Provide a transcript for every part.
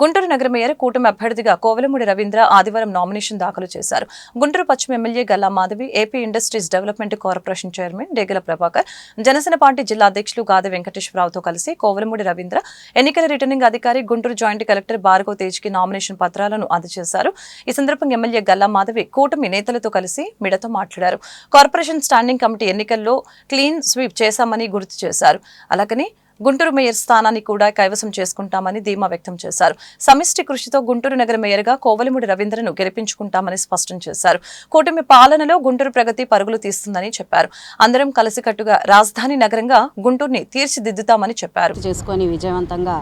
గుంటూరు నగర మేయర్ కూటమి అభ్యర్థిగా కోవలమూడి రవీంద్ర ఆదివారం నామినేషన్ దాఖలు చేశారు. గుంటూరు పశ్చిమ MLA Galla Madhavi AP industries development corporation chairman Degala Prabhakar Janasena party జిల్లా అధ్యక్షులు గాది వెంకటేశ్వరరావుతో కలిసి కోవలమూడి రవీంద్ర ఎన్నికల రిటర్నింగ్ అధికారి గుంటూరు జాయింట్ కలెక్టర్ భార్గవ తేజ్కి నామినేషన్ పత్రాలను అందజేశారు. ఈ సందర్భంగా ఎమ్మెల్యే గల్లా మాధవి కూటమి నేతలతో కలిసి మిడతో మాట్లాడారు. కార్పొరేషన్ స్టాండింగ్ కమిటీ ఎన్నికల్లో క్లీన్ స్వీప్ చేశామని గుర్తు చేశారు. అలాగని గుంటూరు మేయర్ స్థానాన్ని కూడా కైవసం చేసుకుంటామని ధీమా వ్యక్తం చేశారు. సమిష్టి కృషితో గుంటూరు నగర మేయర్గా కోవలిముడి రవీంద్రను గెలిపించుకుంటామని స్పష్టం చేశారు. కూటమి పాలనలో గుంటూరు ప్రగతి పరుగులు తీస్తుందని చెప్పారు. అందరం కలిసికట్టుగా రాజధాని నగరంగా గుంటూరుని తీర్చిదిద్దుతామని చెప్పారు. చేసుకొని విజయవంతంగా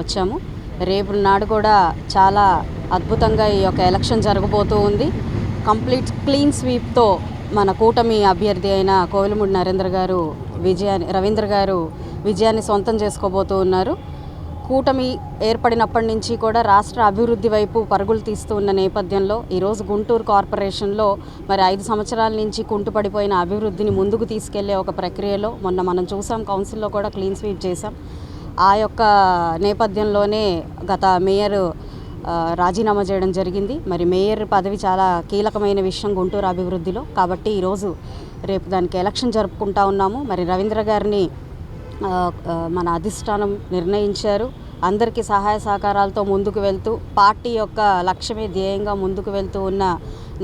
వచ్చాము. రేపు నాడు కూడా చాలా అద్భుతంగా ఈ యొక్క ఎలక్షన్ జరగబోతూ ఉంది. కంప్లీట్ క్లీన్ స్వీప్తో మన కూటమి అభ్యర్థి అయిన కోవిలమూడి నరేంద్ర గారు విజయాన్ని రవీంద్ర గారు విజయాన్ని సొంతం చేసుకోబోతూ ఉన్నారు. కూటమి ఏర్పడినప్పటి నుంచి కూడా రాష్ట్ర అభివృద్ధి వైపు పరుగులు తీస్తూ ఉన్న నేపథ్యంలో ఈరోజు గుంటూరు కార్పొరేషన్లో మరి ఐదు సంవత్సరాల నుంచి కుంటుపడిపోయిన అభివృద్ధిని ముందుకు తీసుకెళ్ళే ఒక ప్రక్రియలో మొన్న మనం చూసాం కౌన్సిల్లో కూడా క్లీన్ స్వీప్ చేసాం ఆ యొక్క నేపథ్యంలోనే గత మేయర్ రాజీనామా చేయడం జరిగింది. మరి మేయర్ పదవి చాలా కీలకమైన విషయం గుంటూరు అభివృద్ధిలో. కాబట్టి ఈరోజు రేపు దానికి ఎలక్షన్ జరుపుకుంటా ఉన్నాము. మరి రవీంద్ర గారిని మన అధిష్టానం నిర్ణయించారు. అందరికీ సహాయ సహకారాలతో ముందుకు వెళ్తూ పార్టీ యొక్క లక్ష్యమే ధ్యేయంగా ముందుకు వెళ్తూ ఉన్న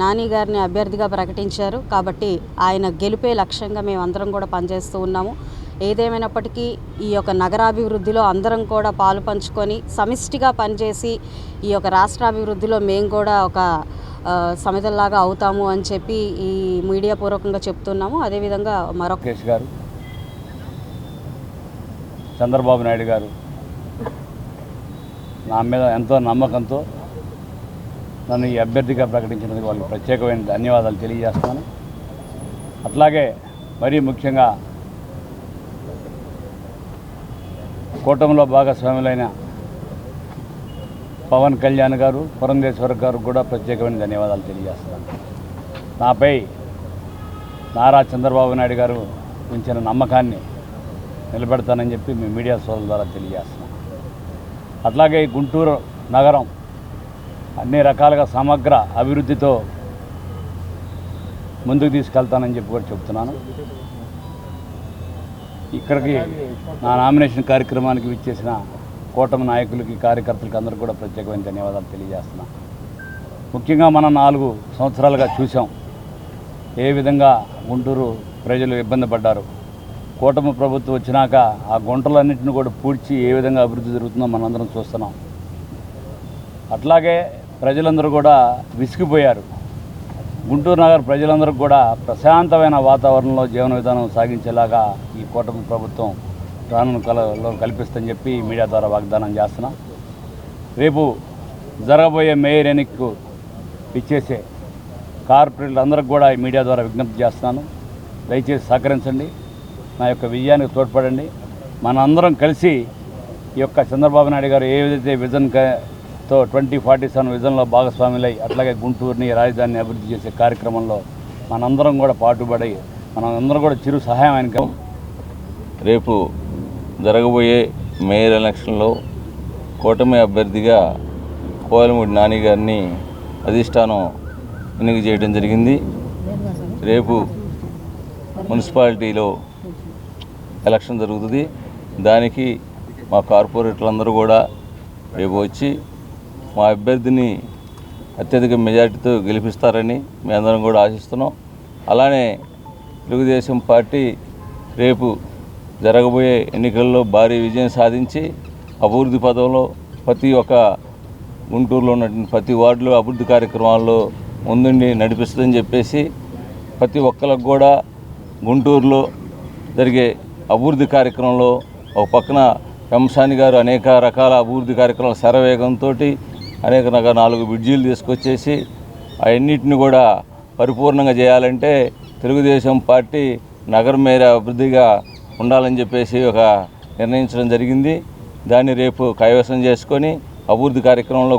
నాని గారిని అభ్యర్థిగా ప్రకటించారు. కాబట్టి ఆయన గెలిపే లక్ష్యంగా మేమందరం కూడా పనిచేస్తూ ఉన్నాము. ఏదేమైనప్పటికీ ఈ యొక్క నగరాభివృద్ధిలో అందరం కూడా పాలు పంచుకొని సమిష్టిగా పనిచేసి ఈ యొక్క రాష్ట్రాభివృద్ధిలో మేము కూడా ఒక ఆ, సమిధల్లాగా అవుతాము అని చెప్పి ఈ మీడియా పూర్వకంగా చెప్తున్నాము. అదేవిధంగా మరొక గారు చంద్రబాబు నాయుడు గారు నా మీద ఎంతో నమ్మకంతో నన్ను ఈ అభ్యర్థిగా ప్రకటించినందుకు వాళ్ళకి ప్రత్యేకమైన ధన్యవాదాలు తెలియజేస్తున్నాను. అట్లాగే మరీ ముఖ్యంగా కూటమిలో భాగస్వాములైన పవన్ కళ్యాణ్ గారు పురంధేశ్వర్ గారు కూడా ప్రత్యేకమైన ధన్యవాదాలు తెలియజేస్తాను నాపై నారా చంద్రబాబు నాయుడు గారు ఉంచిన నమ్మకాన్ని నిలబెడతానని చెప్పి మీ మీడియా సోదరుల ద్వారా తెలియజేస్తున్నాం అట్లాగే ఈ గుంటూరు నగరం అన్ని రకాలుగా సమగ్ర అభివృద్ధితో ముందుకు తీసుకెళ్తానని చెప్పి కూడా చెప్తున్నాను. ఇక్కడికి నా నామినేషన్ కార్యక్రమానికి విచ్చేసిన కూటమి నాయకులకి కార్యకర్తలకి అందరూ కూడా ప్రత్యేకమైన ధన్యవాదాలు తెలియజేస్తున్నా. ముఖ్యంగా మనం నాలుగు సంవత్సరాలుగా చూసాం ఏ విధంగా గుంటూరు ప్రజలు ఇబ్బంది పడ్డారు. కూటమి ప్రభుత్వం వచ్చినాక ఆ గుంటలన్నింటిని కూడా పూడ్చి ఏ విధంగా అభివృద్ధి జరుగుతుందో మనందరం చూస్తున్నాం. అట్లాగే ప్రజలందరూ కూడా విసిగిపోయారు. గుంటూరు నగర ప్రజలందరూ కూడా ప్రశాంతమైన వాతావరణంలో జీవన విధానం సాగించేలాగా ఈ కూటమి ప్రభుత్వం రానున్న కళలో కల్పిస్తని చెప్పి మీడియా ద్వారా వాగ్దానం చేస్తున్నాం. రేపు జరగబోయే మేయర్ ఎన్నికకు ఇచ్చేసే కార్పొరేట్లందరికీ కూడా ఈ మీడియా ద్వారా విజ్ఞప్తి చేస్తున్నాను. దయచేసి సహకరించండి. నా యొక్క విజయానికి తోడ్పడండి. మనందరం కలిసి ఈ యొక్క చంద్రబాబు నాయుడు గారు ఏ విధైతే విజన్ తో ట్వంటీ ఫార్టీ సెవెన్ విజన్లో భాగస్వాములై అట్లాగే గుంటూరుని రాజధానిని అభివృద్ధి చేసే కార్యక్రమంలో మనందరం కూడా పాటుపడి మనందరం కూడా చిరు సహాయం ఆయన రేపు జరగబోయే మేయర్ ఎలక్షన్లో కూటమి అభ్యర్థిగా కోయలమూడి నాని గారిని అధిష్టానం ఎన్నిక చేయడం జరిగింది. రేపు మున్సిపాలిటీలో ఎలక్షన్ జరుగుతుంది. దానికి మా కార్పొరేటర్లందరూ కూడా రేపు వచ్చి మా అభ్యర్థిని అత్యధిక మెజార్టీతో గెలిపిస్తారని మేమందరం అందరం కూడా ఆశిస్తున్నాం. అలానే తెలుగుదేశం పార్టీ రేపు జరగబోయే ఎన్నికల్లో భారీ విజయం సాధించి అభివృద్ధి పదంలో ప్రతి ఒక్క గుంటూరులో ఉన్నటువంటి ప్రతి వార్డులో అభివృద్ధి కార్యక్రమాల్లో ముందుండి నడిపిస్తుందని చెప్పేసి ప్రతి ఒక్కరికి కూడా గుంటూరులో జరిగే అభివృద్ధి కార్యక్రమంలో ఒక పక్కన కంసాని గారు అనేక రకాల అభివృద్ధి కార్యక్రమాలు శరవేగంతో అనేక రకాల నాలుగు బ్రిడ్జీలు తీసుకొచ్చేసి అవన్నిటిని కూడా పరిపూర్ణంగా చేయాలంటే తెలుగుదేశం పార్టీ నగర మేర అభివృద్ధిగా ఉండాలని చెప్పేసి ఒక నిర్ణయించడం జరిగింది. దాన్ని రేపు కైవసం చేసుకొని అభివృద్ధి కార్యక్రమంలో